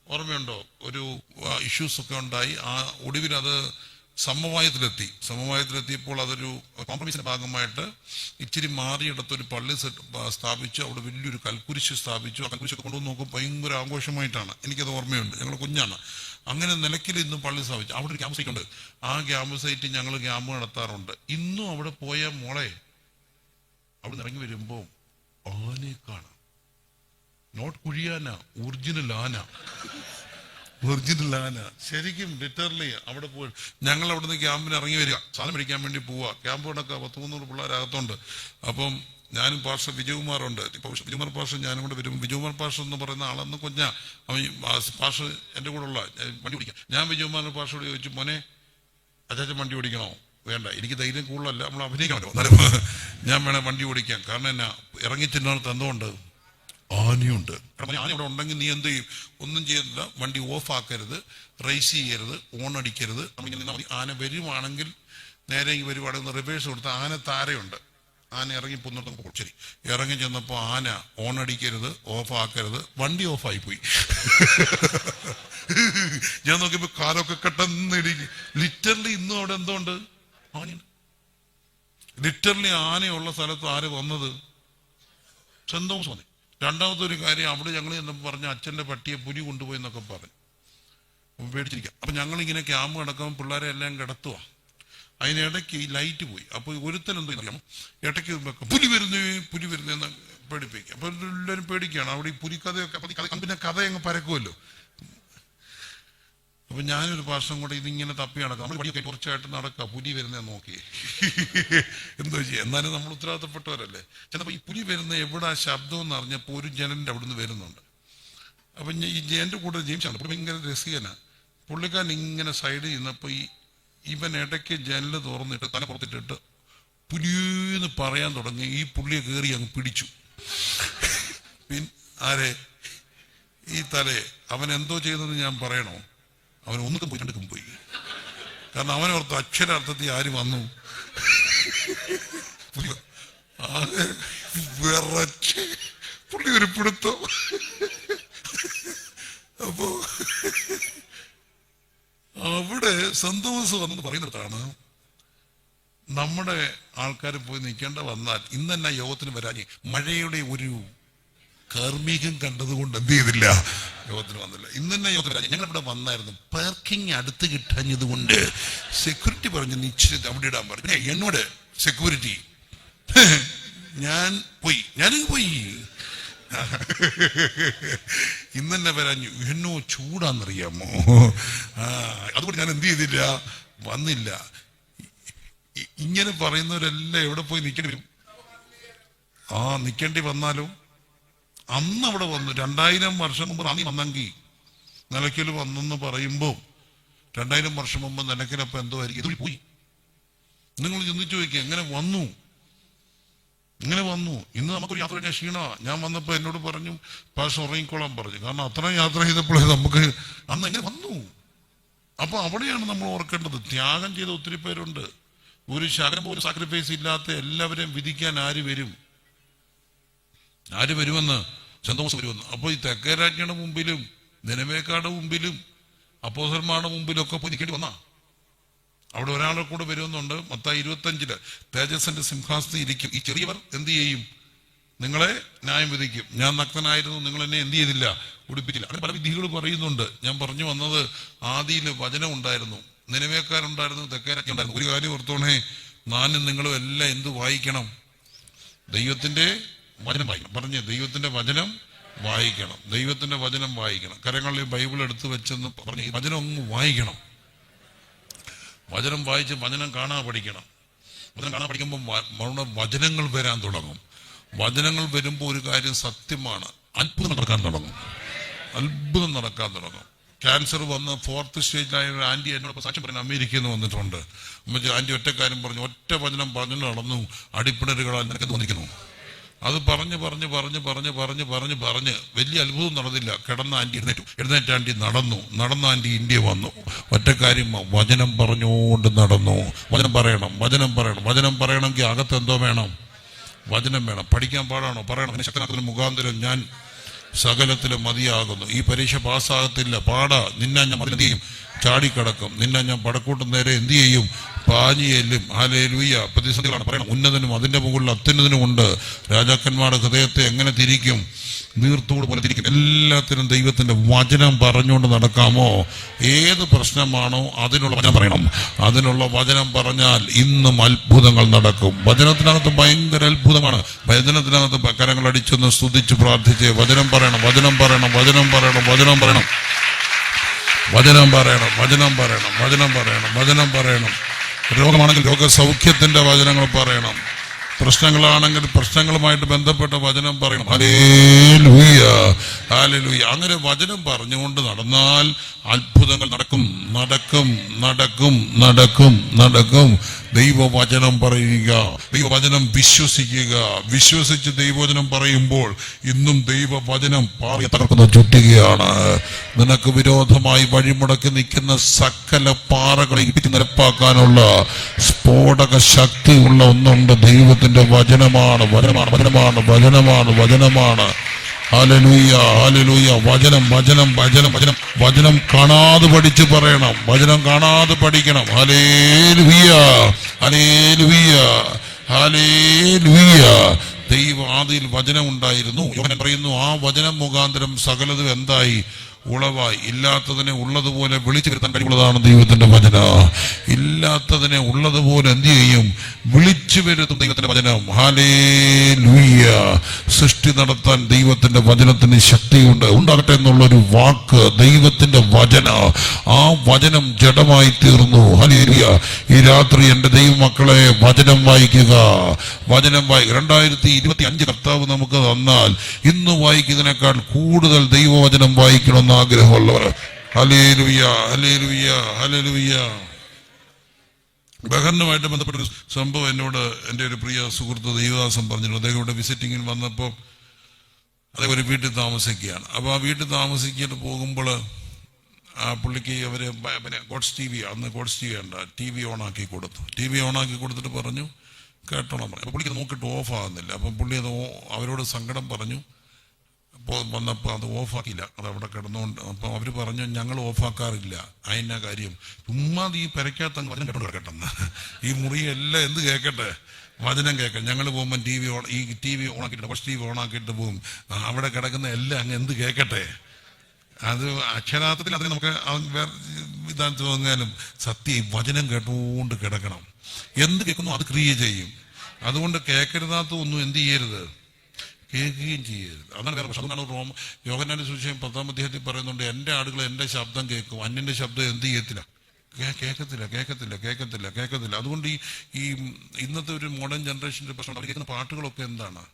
ഓർമ്മയുണ്ടോ? ഒരു ഇഷ്യൂസൊക്കെ ഉണ്ടായി. ആ ഒടുവിൽ അത് സമവായത്തിലെത്തി. സമവായത്തിലെത്തിയപ്പോൾ അതൊരു കോംപ്രമൈസിന്റെ ഭാഗമായിട്ട് ഇച്ചിരി മാറിയിടത്തൊരു പള്ളി സ്ഥാപിച്ചു. അവിടെ വലിയൊരു കൽക്കുരിശ് സ്ഥാപിച്ചു. ആ കൽക്കുരിശൊക്കെ കൊണ്ടുവന്ന് നോക്കും ഭയങ്കര ആഘോഷമായിട്ടാണ്. എനിക്കത് ഓർമ്മയുണ്ട്. ഞങ്ങൾ കുഞ്ഞാണ്. അങ്ങനെ നിലയ്ക്കിൽ ഇന്നും പള്ളി സ്ഥാപിച്ചു. അവിടെ ഒരു ക്യാമ്പ് സൈറ്റ് ഉണ്ട്. ആ ക്യാമ്പ് സൈറ്റ് ഞങ്ങൾ ക്യാമ്പ് നടത്താറുണ്ട്. ഇന്നും അവിടെ പോയ മോളെ അവിടെ ഇറങ്ങി വരുമ്പോൾ ആനയെ കാണാം. നോട്ട് കുഴിയാന ഒറിജിനൽ ആന. ഒറിജിനൽ ലാന ശരിക്കും ലിറ്ററലി അവിടെ പോയി ഞങ്ങൾ അവിടുന്ന് ക്യാമ്പിന് ഇറങ്ങി വരിക. സാധനം മേടിക്കാൻ വേണ്ടി പോവുക ക്യാമ്പ് കണക്ക് പത്ത് മുന്നൂറ് പിള്ളേരകത്തുണ്ട്. അപ്പം ഞാനും പാർഷ വിജയകുമാറുണ്ട്. ഇപ്പൊ വിജയകുമാർ പാർഷ ഞാനും കൂടെ വരും. വിജയകുമാർ പാർഷ എന്ന് പറയുന്ന ആളെന്ന് കൊഞ്ഞ അവൻ ഈ പാ- പാർഷ എന്റെ കൂടെ ഉള്ള വണ്ടി ഓടിക്കാം. ഞാൻ വിജയകുമാർ പാർഷയോട് ചോദിച്ചു മോനെ അച്ചാച്ചൻ വണ്ടി ഓടിക്കണോ? വേണ്ട എനിക്ക് ധൈര്യം കൂടുതലല്ല നമ്മൾ അഭിനയിക്കാൻ എന്നാലും ഞാൻ വേണേ വണ്ടി ഓടിക്കാം. കാരണം എന്നാ ഇറങ്ങി ചെന്നിടത്ത് എന്തുകൊണ്ട്? ആനയുണ്ട്. ആന ഇവിടെ ഉണ്ടെങ്കിൽ നീ എന്ത് ചെയ്യും? ഒന്നും ചെയ്യരുത്. വണ്ടി ഓഫ് ആക്കരുത്. റേസ് ചെയ്യരുത്. ഓൺ അടിക്കരുത്. ആന വരുവാണെങ്കിൽ നേരെ ഈ വരുവാണെങ്കിൽ റിവേഴ്സ് കൊടുത്ത ആന താരയുണ്ട്. ആന ഇറങ്ങി പോന്നിട്ട് ശരി. ഇറങ്ങി ചെന്നപ്പോൾ ആന ഓൺ അടിക്കരുത് ഓഫ് ആക്കരുത്. വണ്ടി ഓഫായി പോയി. ഞാൻ നോക്കിയപ്പോ കാലൊക്കെ കെട്ടെന്നിടിക്കും ലിറ്ററലി ഇന്നും അവിടെ എന്തുണ്ട്? ആനയുണ്ട്. ലിറ്ററലി ആനയുള്ള സ്ഥലത്ത് ആര് വന്നത്? സെന്റ് തോമസ് വന്നേ. രണ്ടാമത്തെ ഒരു കാര്യം അവിടെ ഞങ്ങൾ ചെന്നപ്പോൾ പറഞ്ഞ അച്ഛന്റെ പട്ടിയെ പുലി കൊണ്ടുപോയി എന്നൊക്കെ പറഞ്ഞു. പേടിച്ചിരിക്കുക അപ്പം ഞങ്ങളിങ്ങനെ ക്യാമ്പ് കിടക്കുമ്പോൾ പിള്ളേരെ എല്ലാം കിടത്തുക അതിനിടയ്ക്ക് ഈ ലൈറ്റ് പോയി. അപ്പോൾ ഒരുത്തൻ എന്തോ അറിയാമോ ഇടയ്ക്ക് പുലി വരുന്നേ പുലി വരുന്നേന്ന് പേടിപ്പിക്കുക അപ്പോൾ എല്ലാവരും പേടിക്കുകയാണ്. അവിടെ ഈ പുലിക്കഥയൊക്കെ പിന്നെ കഥ അങ്ങ് പരക്കുമല്ലോ അപ്പൊ ഞാനൊരു പ്രാവശ്യം കൂടെ ഇതിങ്ങനെ തപ്പി നടക്കാം. നമ്മൾ വഴിയൊക്കെ കുറച്ചായിട്ട് നടക്കുക പുലി വരുന്നേ നോക്കി. എന്തോ ചെയ്യാം. എന്നാലും നമ്മൾ ഉത്തരവാദിത്തപ്പെട്ടവരല്ലേ. ചിലപ്പോൾ ഈ പുലി വരുന്ന എവിടെ ശബ്ദം എന്ന് അറിഞ്ഞപ്പോൾ ഒരു ജനന്റെ അവിടുന്ന് വരുന്നുണ്ട്. അപ്പൊ ഈ ജയന്റെ കൂടെ ജീവിച്ചാണ് അപ്പൊ ഭയങ്കര രസികനാ. പുള്ളിക്കാരൻ ഇങ്ങനെ സൈഡിൽ നിന്നപ്പോ ഈ ഇവൻ ഇടയ്ക്ക് ജനൽ തുറന്നിട്ട് തല പുറത്തിട്ടിട്ട് പുലിയെന്ന് പറയാൻ തുടങ്ങി. ഈ പുള്ളിയെ കയറി അങ്ങ് പിടിച്ചു. പിൻ ആരെ? ഈ തലയെ. അവൻ എന്തോ ചെയ്തെന്ന് ഞാൻ പറയണോ? അവൻ ഒന്നുക്കും പോയി രണ്ടുക്കും പോയി. കാരണം അവനോർത്ത് അക്ഷരാർത്ഥത്തിൽ ആര് വന്നു? വിറച്ച് പുള്ളി ഒരു പിടുത്തം. അപ്പോ അവിടെ സന്തോഷ് വന്നത് പറയുന്നിടത്താണ് നമ്മുടെ ആൾക്കാർ പോയി നിൽക്കേണ്ട വന്നാൽ ഇന്ന് തന്നെ യോഗത്തിന് വരാൻ മഴയുടെ ഒരു കർമ്മീകം കണ്ടതുകൊണ്ട് എന്ത് ചെയ്തില്ല? യോഗത്തിന് വന്നില്ല. ഇന്ന് തന്നെ യോഗത്തിന് ഞങ്ങൾ ഇവിടെ വന്നായിരുന്നു. പാർക്കിംഗ് അടുത്ത് കിട്ടാഞ്ഞത് കൊണ്ട് സെക്യൂരിറ്റി പറഞ്ഞു നിശ്ചിത അവിടെ ഇടാൻ പറഞ്ഞു എന്നോട് സെക്യൂരിറ്റി ഞാൻ പോയി. ഞാനും പോയി. ഇന്ന് തന്നെ പറഞ്ഞു എന്നോ ചൂടാന്നറിയാമോ? അതുകൊണ്ട് ഞാൻ എന്ത് ചെയ്തില്ല? വന്നില്ല. ഇങ്ങനെ പറയുന്നവരെല്ലാം എവിടെ പോയി നിൽക്കേണ്ടി വരും? ആ നിൽക്കേണ്ടി വന്നാലും? അന്ന് അവിടെ വന്നു രണ്ടായിരം വർഷം മുമ്പ് അന്ന് വന്നെങ്കിൽ നിലയ്ക്കൽ വന്നെന്ന് പറയുമ്പോൾ രണ്ടായിരം വർഷം മുമ്പ് നിലയ്ക്കലപ്പം എന്തോ ആയിരിക്കും. പോയി. നിങ്ങൾ ചിന്തിച്ചു നോക്കി എങ്ങനെ വന്നു? ഇങ്ങനെ വന്നു? ഇന്ന് നമുക്കൊരു യാത്ര ഞാൻ ക്ഷീണ ഞാൻ വന്നപ്പോൾ എന്നോട് പറഞ്ഞു പാസ് ഉറങ്ങിക്കോളാൻ പറഞ്ഞു. കാരണം അത്ര യാത്ര ചെയ്തപ്പോഴേ നമുക്ക് അന്ന് എങ്ങനെ വന്നു? അപ്പോൾ അവിടെയാണ് നമ്മൾ ഓർക്കേണ്ടത്. ത്യാഗം ചെയ്ത ഒത്തിരി പേരുണ്ട്. ഒരു ശകലം പോലും സാക്രിഫൈസ് ഇല്ലാത്ത എല്ലാവരെയും വിധിക്കാൻ ആര് വരും? ആര് വരുമെന്ന്? സന്തോഷം വരുമെന്ന്. അപ്പോൾ ഈ തെക്കേ രാജ്ഞിയുടെ മുമ്പിലും നിലമേക്കാട് മുമ്പിലും അപ്പോസന്മാരുടെ ഒക്കെ പോയി നിൽക്കേണ്ടി വന്നാ. അവിടെ ഒരാളെ കൂടെ വരുമെന്നുണ്ട്. മത്തായി ഇരുപത്തഞ്ചിൽ തേജസ്സിന്റെ സിംഹാസനം ഇരിക്കും. ഈ ചെറിയവർ എന്ത് ചെയ്യും? നിങ്ങളെ ന്യായം വിധിക്കും. ഞാൻ നഗ്നനായിരുന്നു നിങ്ങൾ എന്നെ എന്ത് ചെയ്തില്ല? ഉടുപ്പിച്ചില്ല അങ്ങനെ പല വിധികൾ പറയുന്നുണ്ട്. ഞാൻ പറഞ്ഞു വന്നത് ആദിയിൽ വചനം ഉണ്ടായിരുന്നു. നിലവേക്കാരുണ്ടായിരുന്നു തെക്കേരൊക്കെ ഉണ്ടായിരുന്നു. ഒരു കാര്യം ഓർത്തോണേ നാനും നിങ്ങളും എല്ലാം എന്ത് വായിക്കണം? ദൈവത്തിന്റെ വചനം വായിക്കണം പറഞ്ഞേ ദൈവത്തിന്റെ വചനം വായിക്കണം. ദൈവത്തിന്റെ വചനം വായിക്കണം. കരങ്ങളിൽ ബൈബിൾ എടുത്തു വെച്ചെന്ന് പറഞ്ഞ് വചനം ഒന്ന് വായിക്കണം. വചനം വായിച്ച് വചനം കാണാൻ പഠിക്കണം. വചനം കാണാൻ പഠിക്കുമ്പോൾ വചനങ്ങൾ വരാൻ തുടങ്ങും. വചനങ്ങൾ വരുമ്പോൾ ഒരു കാര്യം സത്യമാണ്. അത്ഭുതം നടക്കാൻ തുടങ്ങും. അത്ഭുതം നടക്കാൻ തുടങ്ങും. ക്യാൻസർ വന്ന് ഫോർത്ത് സ്റ്റേജിലായ ഒരു ആന്റി എന്നോട് സാക്ഷ്യം പറഞ്ഞു അമേരിക്കയിൽ നിന്ന് വന്നിട്ടുണ്ട്. ഉമ്മച്ചി ആന്റി ഒറ്റക്കാര്യം പറഞ്ഞു. ഒറ്റ വചനം പറഞ്ഞു നടന്നു. അടിപ്പിണരുകളാൽ നിനക്ക് തോന്നിക്കുന്നു അത് പറഞ്ഞ് പറഞ്ഞ് പറഞ്ഞ് പറഞ്ഞ് പറഞ്ഞ് പറഞ്ഞ് പറഞ്ഞ് വലിയ അത്ഭുതം നടന്നില്ല. കിടന്ന ആന്റി എഴുന്നേറ്റു. എഴുന്നേറ്റ ആന്റി നടന്നു. നടന്ന ആന്റി ഇന്ത്യ വന്നു. ഒറ്റക്കാര്യം വചനം പറഞ്ഞുകൊണ്ട് നടന്നു. വചനം പറയണം വചനം പറയണം വചനം പറയണമെങ്കിൽ അകത്ത് എന്തോ വേണം? വചനം വേണം. പഠിക്കാൻ പാടാണോ? പറയണം. അതിന് ശക്തനാക്കുന്ന മുഖാന്തരം ഞാൻ സകലത്തിലും മതിയാകുന്നു. ഈ പരീക്ഷ പാസ്സാകത്തില്ല. പാടാ. നിന്നാ ഞാൻ മതി ചാടിക്കടക്കും. നിന്നെ ഞാൻ പടക്കൂട്ടം നേരെ എന്ത് ചെയ്യും? പാഞ്ഞിയെല്ലും ഹാലേലുയ്യ പ്രതിസന്ധികളാണ് പറയണം ഉന്നതനും അതിന്റെ മുകളിൽ അത്യുന്നതനും ഉണ്ട്. രാജാക്കന്മാരുടെ ഹൃദയത്തെ എങ്ങനെ തിരിക്കും? നീർത്തോട് പോലെ തിരിക്കും. എല്ലാത്തിനും ദൈവത്തിന്റെ വചനം പറഞ്ഞുകൊണ്ട് നടക്കാമോ? ഏത് പ്രശ്നമാണോ അതിനുള്ള വചനം പറയണം. അതിനുള്ള വചനം പറഞ്ഞാൽ ഇന്നും അത്ഭുതങ്ങൾ നടക്കും. വചനത്തിനകത്ത് ഭയങ്കര അത്ഭുതമാണ്. വചനത്തിനകത്ത് കരങ്ങൾ അടിച്ചൊന്ന് സ്തുതിച്ച് പ്രാർത്ഥിച്ച് വചനം പറയണം വചനം പറയണം വചനം പറയണം വചനം പറയണം. വചനം പറയണം വചനം പറയണം വചനം പറയണം വചനം പറയണം. രോഗമാണെങ്കിൽ രോഗസൗഖ്യത്തിന്റെ വചനങ്ങൾ പറയണം. പ്രശ്നങ്ങളാണെങ്കിൽ പ്രശ്നങ്ങളുമായിട്ട് ബന്ധപ്പെട്ട വചനം പറയണം. Hallelujah hallelujah. അങ്ങനെ വചനം പറഞ്ഞുകൊണ്ട് നടന്നാൽ അത്ഭുതങ്ങൾ നടക്കും. നടക്കും നടക്കും നടക്കും നടക്കും. ദൈവവചനം പറയുക ദൈവവചനം വിശ്വസിക്കുക. വിശ്വസിച്ച് ദൈവവചനം പറയുമ്പോൾ ഇന്നും ദൈവവചനം പാറി തകർക്കുന്ന ചുറ്റുകയാണ്. നിനക്ക് വിരോധമായി വഴിമുടക്കി നിൽക്കുന്ന സകല പാറകളെ ഇടിച്ച് നിരപ്പാക്കാനുള്ള സ്ഫോടക ശക്തിയുള്ള ഒന്നുണ്ട്. ദൈവത്തിന്റെ വചനമാണ് വചനമാണ് വചനമാണ് വചനമാണ് വചനമാണ്. ഹാലലൂയ ഹാലലൂയ വചനം വചനം വചനം വചനം. വചനം കാണാതെ പഠിച്ച് പറയണം. വചനം കാണാതെ പഠിക്കണം. ഹലേലുയ ഹലേലുയ ഹലേലുയ ദൈവ ആദിയിൽ വചനം ഉണ്ടായിരുന്നു. യോഹന്നാൻ പറയുന്നു ആ വചനം മുഖാന്തരം സകലതും എന്തായി? ഉളവായി ഇല്ലാത്തതിനെ ഉള്ളതുപോലെ വിളിച്ചു വരുത്താൻ കഴിവുള്ളതാണ് ദൈവത്തിന്റെ വചന. ഇല്ലാത്തതിനെ ഉള്ളതുപോലെ എന്ത് ചെയ്യും? വിളിച്ചു വരുത്തും ദൈവത്തിന്റെ വചനം. ഹാലേ സൃഷ്ടി നടത്താൻ ദൈവത്തിന്റെ വചനത്തിന് ശക്തിയുണ്ട്. ഉണ്ടാകട്ടെ എന്നുള്ളൊരു വാക്ക് ദൈവത്തിന്റെ വചന. ആ വചനം ജഡമായി തീർന്നു. ഹലേലിയ ഈ രാത്രി എന്റെ ദൈവമക്കളെ വചനം വായിക്കുക. വചനം വായി രണ്ടായിരത്തി ഇരുപത്തി അഞ്ച് കർത്താവ് നമുക്ക് തന്നാൽ ഇന്ന് വായിക്കുന്നതിനേക്കാൾ കൂടുതൽ ദൈവവചനം വായിക്കണമെന്ന് ആഗ്രഹമുള്ളവർ. ഹലേലുയ്യ ഹലേലുയ്യ ഹലേലുയ്യ ബഹറിനുമായിട്ട് ബന്ധപ്പെട്ട ഒരു സംഭവം എന്നോട് എന്റെ ഒരു പ്രിയ സുഹൃത്ത് ദൈവദാസം പറഞ്ഞിരുന്നു. അദ്ദേഹം ഇവിടെ വിസിറ്റിങ്ങിന് വന്നപ്പോൾ അദ്ദേഹം ഒരു വീട്ടിൽ താമസിക്കുകയാണ്. അപ്പോൾ ആ വീട്ടിൽ താമസിക്കിയിട്ട് പോകുമ്പോൾ ആ പുള്ളിക്ക് അവർ പിന്നെ ഗോഡ്സ് ടി വി അന്ന് ഗോഡ്സ് ടി വി ഉണ്ട് ടി വി ഓണാക്കി കൊടുത്തു. ടി വി ഓണാക്കി കൊടുത്തിട്ട് പറഞ്ഞു കേട്ടോണം പറഞ്ഞു. അപ്പോൾ പുള്ളിക്ക് നോക്കിയിട്ട് ഓഫ് ആകുന്നില്ല അപ്പം പുള്ളി അത് അവരോട് സങ്കടം പറഞ്ഞു. അപ്പോൾ വന്നപ്പോൾ അത് ഓഫാക്കിയില്ല. അത് അവിടെ കിടന്നുകൊണ്ട് അപ്പോൾ അവർ പറഞ്ഞു ഞങ്ങൾ ഓഫാക്കാറില്ല. അതിനാ കാര്യം. ചുമ്മാ ഈ പെരയ്ക്കകത്ത് അങ്ങ് വചനം കേട്ടോണ്ട് ഈ മുറിയെല്ലാം എന്ത് കേൾക്കട്ടെ വചനം കേൾക്കാം. ഞങ്ങൾ പോകുമ്പോൾ ടി വി ഓൺ ഈ ടി വി ഓണാക്കിയിട്ട് ഫസ്റ്റ് ടി വി ഓണാക്കിയിട്ട് പോകും അവിടെ കിടക്കുന്ന എല്ലാം അങ്ങ് എന്ത് കേൾക്കട്ടെ അത് അക്ഷരാർത്ഥത്തിൽ അതിന് നമുക്ക് വേറെ ഇതാ തോന്നിയാലും സത്യം വചനം കേട്ടുകൊണ്ട് കിടക്കണം. എന്ത് കേൾക്കുന്നു അത് ക്രിയ ചെയ്യും. അതുകൊണ്ട് കേൾക്കരുതാത്ത ഒന്നും എന്ത് ചെയ്യരുത്? കേൾക്കുകയും ചെയ്യരുത്. അതാണ് വേറെ പ്രശ്നം. അതുകൊണ്ടാണ് റോം യോഗനാന്റെ സുവിശേഷം പത്താം അദ്ദേഹത്തിൽ പറയുന്നുണ്ട് എന്റെ ആടുകൾ എന്റെ ശബ്ദം കേൾക്കും. അന്യന്റെ ശബ്ദം എന്ത് ചെയ്യത്തില്ല? കേൾക്കത്തില്ല കേൾക്കത്തില്ല കേൾക്കത്തില്ല കേൾക്കത്തില്ല. അതുകൊണ്ട് ഈ ഈ ഇന്നത്തെ ഒരു മോഡേൺ ജനറേഷന്റെ പ്രശ്നം അവർ കേൾക്കുന്ന പാട്ടുകളൊക്കെ എന്താണ്?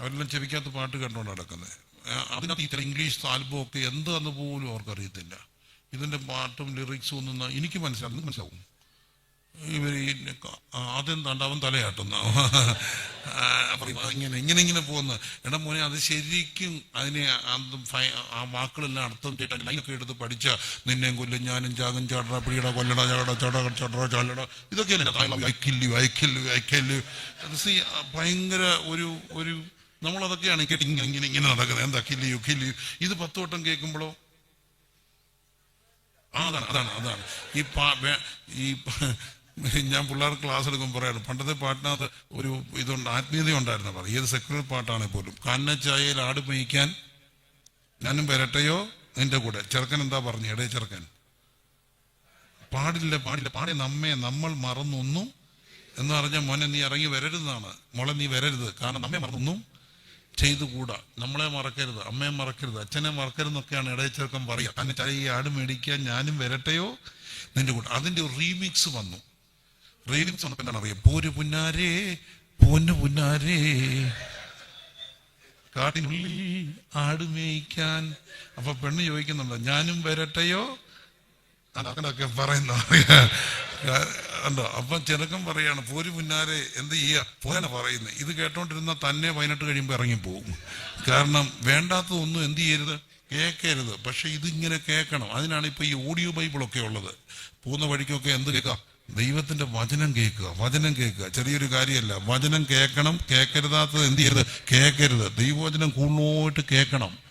അവരെല്ലാം ചെവിക്കാത്ത പാട്ട് കണ്ടുകൊണ്ട് നടക്കുന്നത്. അതിനകത്ത് ഇത്ര ഇംഗ്ലീഷ് ആൽബമൊക്കെ എന്താന്ന് പോലും അവർക്കറിയത്തില്ല. ഇതിന്റെ പാട്ടും ലിറിക്സും ഒന്നും എനിക്ക് മനസ്സിലാവും. മനസ്സിലാവും. ഇവർ ഈ ക- ആദ്യം തണ്ട അവൻ തലയാട്ടുന്ന ഇങ്ങനെ ഇങ്ങനെ ഇങ്ങനെ പോകുന്നത് എടാ മോനെ അത് ശരിക്കും അതിനെ ആ വാക്കുകളെല്ലാം അർത്ഥം ചെയ്തിട്ട് ലൈനൊക്കെ എടുത്ത് പഠിച്ച നിന്നെയും കൊല്ലും ഞാനും ചാകും ചാടറ പിടിയട കൊല്ലട ചാട ചട ചടറ ചാലട ഇതൊക്കെയല്ലേ വൈക്കല്ലു അത് see, ഭയങ്കര ഒരു ഒരു നമ്മളതൊക്കെയാണ് കേട്ട് ഇങ്ങനെ ഇങ്ങനെ ഇങ്ങനെ നടക്കുന്നത്. എന്താ കില്ലിയു കില്ലിയു ഇത് പത്ത് വട്ടം കേൾക്കുമ്പോഴോ? ആ അതാണ് അതാണ് അതാണ്. ഈ പാ ഈ *laughs* ഞാൻ പിള്ളേർ ക്ലാസ് എടുക്കുമ്പോൾ പറയാറ് പണ്ടത്തെ പാട്ടിനകത്ത് ഒരു ഇതുണ്ട് ആത്മീയത ഉണ്ടായിരുന്നു പറയും ഏത് സെക്യുലർ പാട്ടാണെങ്കിൽ പോലും. കാനച്ചായയിൽ ആട് മേയ്ക്കാൻ ഞാനും വരട്ടെയോ? നിന്റെ കൂടെ. ചെറുക്കൻ എന്താ പറഞ്ഞു? ഇടേ ചെറുക്കൻ. പാടില്ല പാടില്ല. പാടി നമ്മെ നമ്മൾ മറന്നൊന്നും എന്ന് പറഞ്ഞ മോനെ നീ ഇറങ്ങി വരരുതെന്നാണ്. മോളെ നീ വരരുത്. കാരണം നമ്മെ മറന്നൊന്നും ചെയ്തുകൂടാ. നമ്മളെ മറക്കരുത് അമ്മയെ മറക്കരുത് അച്ഛനെ മറക്കരുതെന്നൊക്കെയാണ് ഇടയ ചെറുക്കൻ പറയുക. എന്നിട്ട് ഈ ആട് മേടിക്കാൻ ഞാനും വരട്ടെയോ? നിന്റെ കൂടെ. അതിന്റെ ഒരു റീമിക്സ് വന്നു. റീമിക്സ് വന്നപ്പോ എന്താണ് അറിയാം? പോര് പുന്നാരേ പോന്നു പുന്നാരേ. കാട്ടിനുള്ളിൽ ആട് മേയ്ക്കാൻ. അപ്പൊ പെണ്ണ് ചോദിക്കുന്നുണ്ട് ഞാനും വരട്ടെയോ? അതൊക്കെ പറയുന്ന അപ്പൊ ചെറുക്കം പറയാണ് പോര് മുന്നാരെ എന്ത് ചെയ്യാ? പോരാ പറയുന്നത് ഇത് കേട്ടോണ്ടിരുന്ന തന്നെ പതിനെട്ട് കഴിയുമ്പോൾ ഇറങ്ങിപ്പോകും കാരണം വേണ്ടാത്തതൊന്നും എന്ത് ചെയ്യരുത്? കേൾക്കരുത് പക്ഷെ ഇതിങ്ങനെ കേൾക്കണം അതിനാണ് ഇപ്പൊ ഈ ഓഡിയോ ബൈബിളൊക്കെ ഉള്ളത്. പോകുന്ന വഴിക്കൊക്കെ എന്ത് കേൾക്കാം? ദൈവത്തിന്റെ വചനം കേൾക്കുക വചനം കേൾക്കുക. ചെറിയൊരു കാര്യമല്ല വചനം കേൾക്കണം കേൾക്കരുതാത്തത് എന്ത് ചെയ്യരുത്? കേൾക്കരുത്. ദൈവവചനം കൂടുതലോട്ട് കേൾക്കണം.